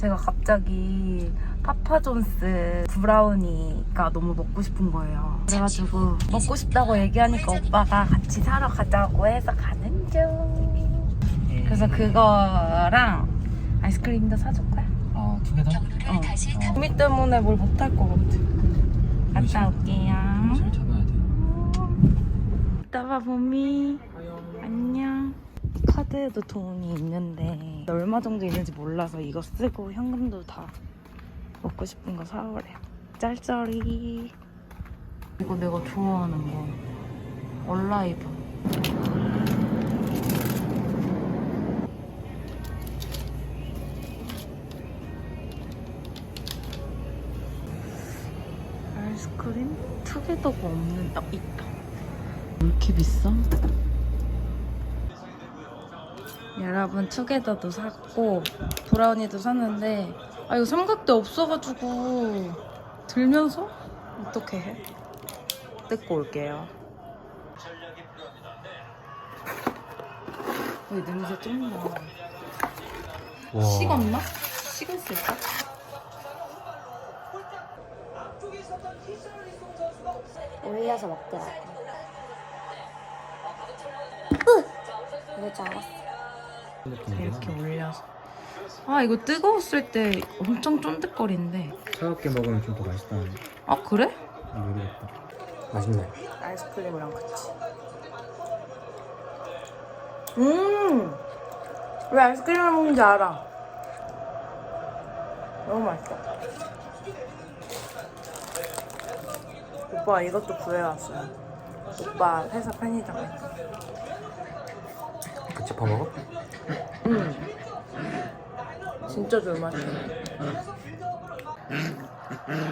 제가 갑자기 파파존스 브라우니가 너무 먹고 싶은 거예요. 그래가지고 먹고 싶다고 얘기하니까 오빠가 같이 사러 가자고 해서 가는 중. 그래서 그거랑 아이스크림도 사줄 거야. 어, 두 개 다? 어. 고민 때문에 뭘 못할 것 같아. 갔다 올게요. 잘 잡아야 돼. 이따 봐, 봄이. 안녕. 이 카드에도 돈이 있는데 얼마 정도 있는지 몰라서 이거 쓰고 현금도 다 먹고 싶은 거 사오래요. 짤짤이. 이거 내가 좋아하는 거. 얼라이브. 아이스크림 투게더가 없는 아 있다. 왜 이렇게 비싸? 여러분 투게더도 샀고 브라우니도 샀는데 아 이거 삼각대 없어가지고 들면서 어떻게 해? 뜯고 올게요. 왜 냄새 좀 나? 와. 식었나? 식었을까? 올려서 먹더라고. 이럴 줄 알았어. 이렇게 올려서. 아 이거 뜨거웠을 때 엄청 쫀득거린데. 차갑게 먹으면 좀 더 맛있다는 아 그래? 모르겠다. 맛있네. 아이스크림이랑 같이. 음! 왜 아이스크림을 먹는지 알아. 너무 맛있어. 오빠 이것도 구해왔어요. 오빠 회사 편의점 에. 같이 퍼먹어? 음. 진짜 좋맛이에요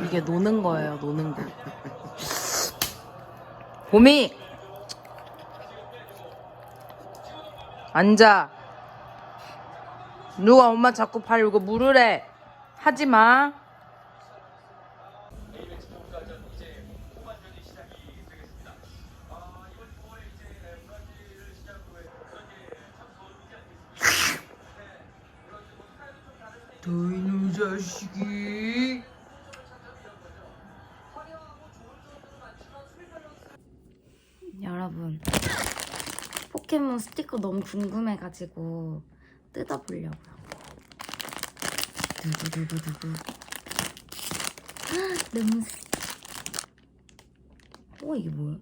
이게 노는 거예요, 노는 거. 봄이! 앉아. 누가 엄마 자꾸 발 이거 물으래. 하지 마. 너희는 자식이. 여러분, 포켓몬 스티커 너무 궁금해가지고 뜯어보려고요. 두두두두두두. 헉, 냄새. 어, 이게 뭐야?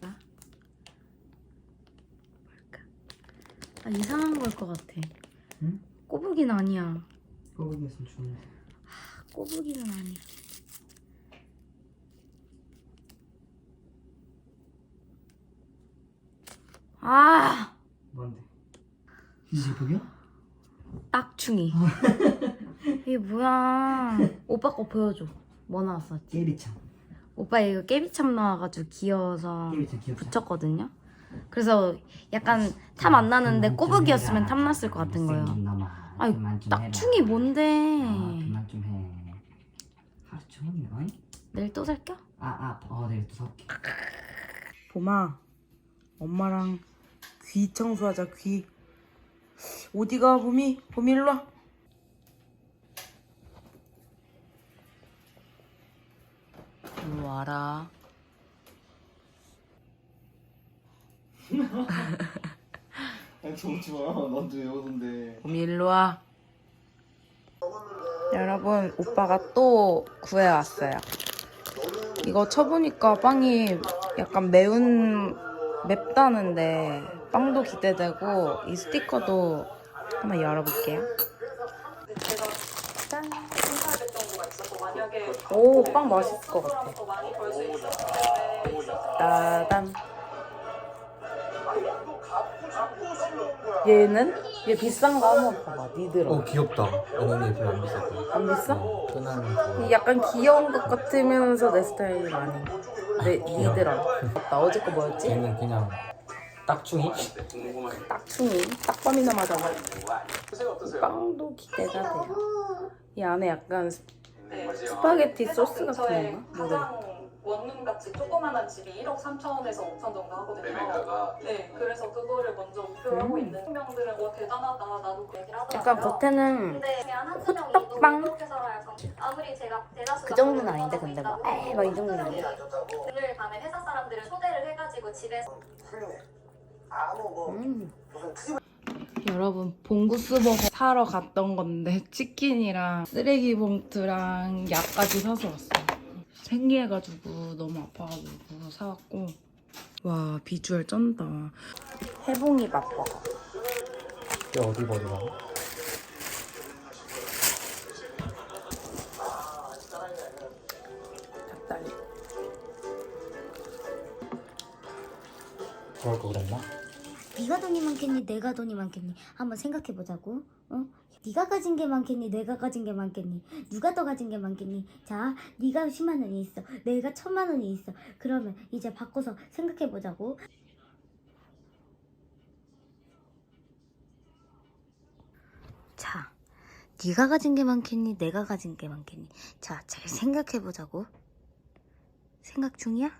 나? 뭘까? 아, 이상한 걸 것 같아. 응? 꼬부기는 아니야. 꼬부기였으면 좋은데. 꼬부기는 아니야. 아! 뭔데? 이제복이야? 딱충이. 이게 뭐야? 오빠 거 보여줘. 뭐 나왔었지? 깨비창. 오빠 이거 깨비참 나와가지고 귀여워서 깨비창 귀엽다. 붙였거든요. 그래서 약간 탐 안 나는데 꼬부기였으면 탐 났을 것 같은 거예요. 아 이, 딱충이 뭔데? 아, 그만 좀 해. 하루 종일 어이? 내일 또 살겨? 아, 아, 어, 내일 또 사올게. 봄아, 엄마랑 귀 청소하자, 귀. 어디가, 봄이? 봄이 일로 와. 일로 와라. 아니 오지 마. 봄이 일로 와. 여러분, 오빠가 또 구해왔어요. 이거 쳐보니까 빵이 약간 매운, 맵다는데, 빵도 기대되고, 이 스티커도 한번 열어볼게요. 짠! 오, 빵 맛있을 것 같아. 따단. 얘는? 얘 비싼 거 한번 봐봐, 니들어. 어, 귀엽다. 얘는 별로 안 거야. 안 비싸? 어, 편한 거. 약간 귀여운 것 같으면서 내 스타일이 아닌 내 니들아 맞다 어제 거 뭐였지? 얘는 그냥 딱충이? 딱충이 딱밤이나 맞아봐 이 빵도 기대가 돼요 이 안에 약간 스- 스파게티 소스 같은 건가? 모르겠다 원룸같이 조그만한 집이 1억 3천에서 5천 정도 하거든요. 네, 그래서 그거를 먼저 목표로 하고 있는 명들은 와 대단하다 나도 그 얘기를 하더라고요. 약간 겉에는 근데 그냥 한 명이 호떡빵? 이렇게 살아야 정- 아무리 제가 대다수가 그 정도는 아닌데 근데 막 에이 막이 정도는 아닌데 오늘 밤에 회사 사람들을 초대를 해가지고 집에서 음. 여러분 봉구스버거 사러 갔던 건데 치킨이랑 쓰레기 봉투랑 약까지 사서 왔어요. 생리해가지고 너무 아파가지고 사왔고 와 비주얼 쩐다. 해봉이 맛버거. 이게 어디 버리나? 닭다리. 그럴 거 그랬나? 네가 돈이 많겠니 내가 돈이 많겠니 한번 생각해 보자고 어 네가 가진 게 많겠니? 내가 가진 게 많겠니? 누가 더 가진 게 많겠니? 자 네가 10만 원이 있어. 내가 천만 원이 있어. 그러면 이제 바꿔서 생각해 보자고. 자 네가 가진 게 많겠니? 내가 가진 게 많겠니? 자 잘 생각해 보자고. 생각 중이야?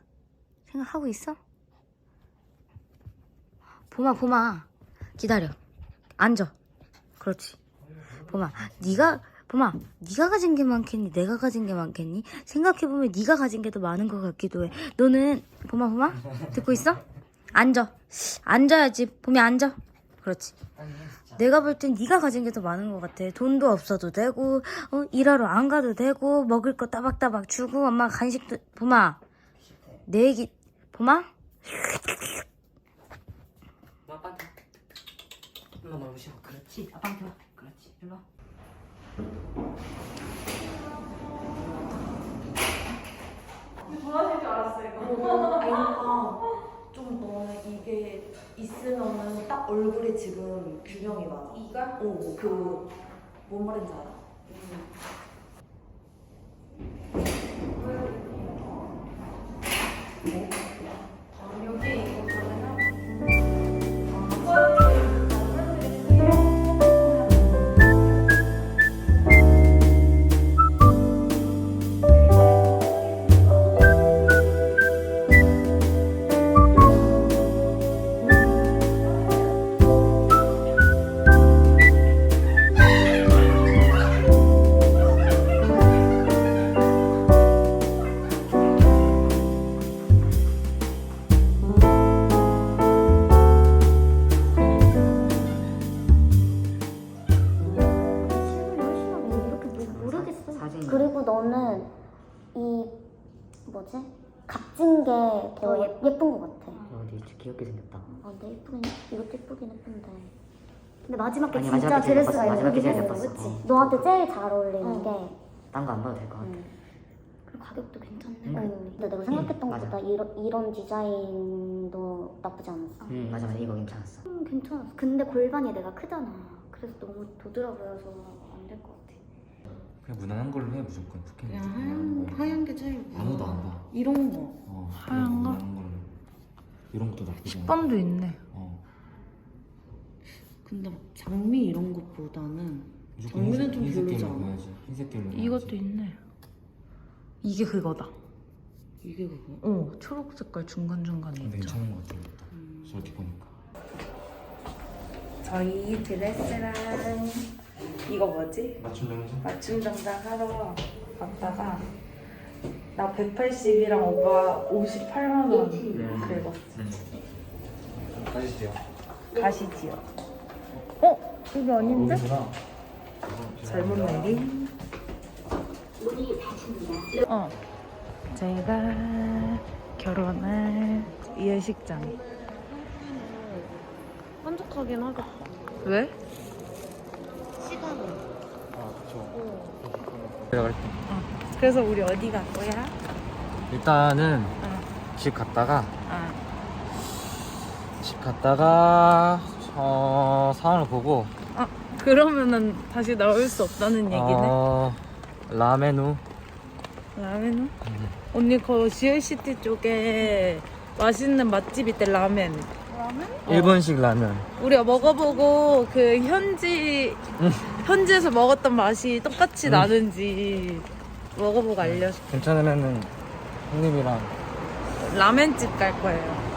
생각하고 있어? 봄아 봄아 기다려. 앉아. 그렇지 봄아 네가 봄아 네가 가진 게 많겠니? 내가 가진 게 많겠니? 생각해 보면 네가 가진 게 더 많은 것 같기도 해. 너는 봄아 봄아? 듣고 있어? 앉아. 앉아야지. 봄이 앉아. 그렇지. 내가 볼 땐 네가 가진 게 더 많은 것 같아. 돈도 없어도 되고 어, 일하러 안 가도 되고 먹을 거 따박따박 주고 엄마 간식도 봄아. 내 얘기 봄아? 엄마 너무 싫어 그렇지? 아빠한테 와 일로 와좀 너는 이게 있으면은 딱 얼굴에 지금 균형이 맞아. 이가? 어, 그, 뭔 말인지 알아? 이 값진 게더 예쁜 것 같아. 어디 진짜 귀엽게 생겼다 아, 근데 예쁘긴 이것도 예쁘긴 예쁜데. 근데 마지막 게 아니, 진짜 마지막에 제일 드레스가 예뻤어. 마지막에 제일 예뻤어. 어. 너한테 제일 잘 어울리는 게. 딴 거 안 봐도 될 것 같아 응. 그리고 가격도 괜찮네. 응. 응. 근데 내가 생각했던 맞아. 것보다 이런, 이런 디자인도 나쁘지 않았어. 응 맞아 맞아 이거 괜찮았어 음, 괜찮았어. 근데 골반이 내가 크잖아. 그래서 너무 도드라 보여서 안 될 것 같아. 그냥 무난한 걸로 해 무조건 푸켓 그냥 하얀, 하얀 게 제일. 아무도 안 봐. 이런 거. 어, 하얀 거? 무난한 걸로 이런 것도 나쁘지 않아 10번도 있네. 어, 근데 막 장미 이런 것보다는 무조건 장미는 좀 흰색 별로지 계열로 않아? 가야지 흰색 이것도 가야지. 있네. 이게 그거다. 이게 그거. 어 초록 색깔 중간 중간에 근데 있죠. 괜찮은 것 같아 이것도 저렇게 보니까 저희 드레스랑 이거 뭐지? 맞춤 정지? 맞춤 정장 하러 갔다가 나 180이랑 오빠 58만 원 긁었어. 가시죠 가시지요. 어? 여기 아닌데? 잘못 내린. 어. 저희가 결혼할 예식장. 한적하긴 하겠다. 왜? 아 그쵸 내가 갈게 그래서 우리 어디 갈 거야? 일단은 어. 집 갔다가 아, 집 갔다가 어, 상황을 보고 아 그러면은 다시 나올 수 없다는 얘기네. 어, 라멘 후 라멘? 언니 그 GLCT 쪽에 맛있는 맛집 있대 라멘. 어. 일본식 라면 우리가 먹어보고 그 현지 현지에서 먹었던 맛이 똑같이 음. 나는지 먹어보고 알려줘. 괜찮으면은 형님이랑 라멘집 갈 거예요.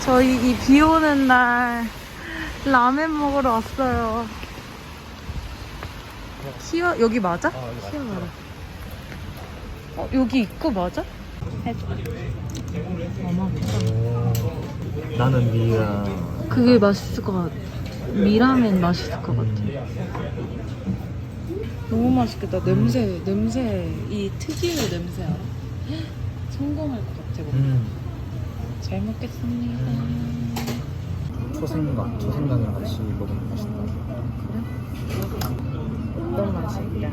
저희 이 비 오는 날 라멘 먹으러 왔어요. 키워 여기 맞아? 어, 여기 맞아. 키워봐라. 어 여기 입구 맞아? 어머. 나는 미야 그게 맛있을 것 같아. 미라멘 맛있을 것 같아. 너무 맛있겠다. 냄새, 냄새, 이 특유의 냄새 알아? 성공할 것 같아. 뭔가. 음. 잘 먹겠습니다. 초생강 초생강이랑 같이 먹으면 맛있다 어떤 맛일까?